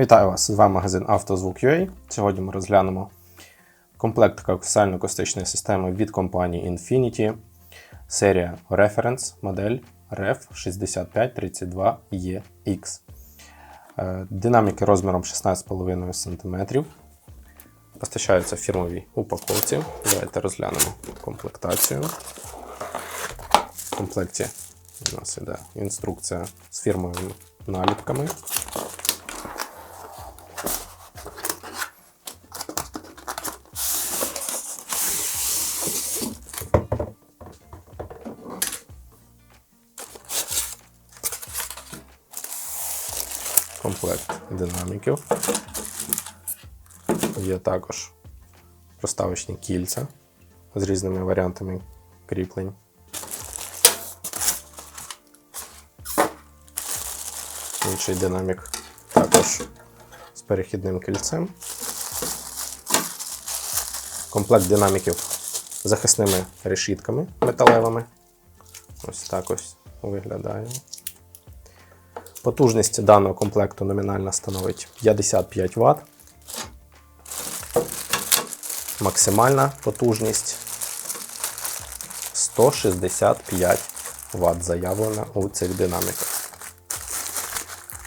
Вітаю вас! З вами магазин «Автозвук.UA». Сьогодні ми розглянемо комплект коаксіально-акустичної системи від компанії Infinity, серія Reference модель REF6532EX. Е, Динаміки розміром 16,5 см. Постачаються в фірмовій упаковці. Давайте розглянемо комплектацію. В комплекті у нас іде інструкція з фірмовими наліпками. Комплект динаміків. Є також проставочні кільця з різними варіантами кріплень. Інший динамік також з перехідним кільцем. Комплект динаміків з захисними решітками металевими. Ось так ось виглядає. Потужність даного комплекту номінальна становить 55 Вт. Максимальна потужність 165 Вт заявлена у цих динаміках.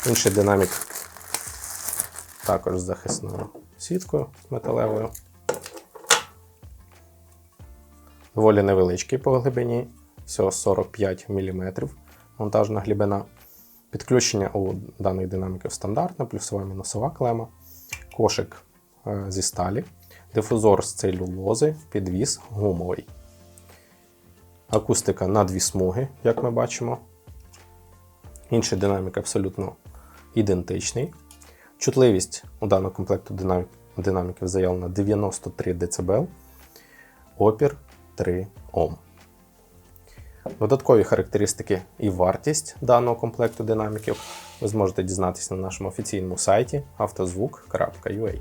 Інший динамік також з захисною сіткою металевою. Доволі невеличкий по глибині, всього 45 мм монтажна глибина. Підключення у даних динаміків стандартне, плюсова мінусова клема, кошик е, зі сталі, дифузор з целюлози, підвіс гумовий. Акустика на дві смуги, як ми бачимо. Інший динамік абсолютно ідентичний. Чутливість у даного комплекту динамік, динаміків заявлена 93 дБ, опір 3 Ом. Додаткові характеристики і вартість даного комплекту динаміків ви зможете дізнатися на нашому офіційному сайті автозвук.ua.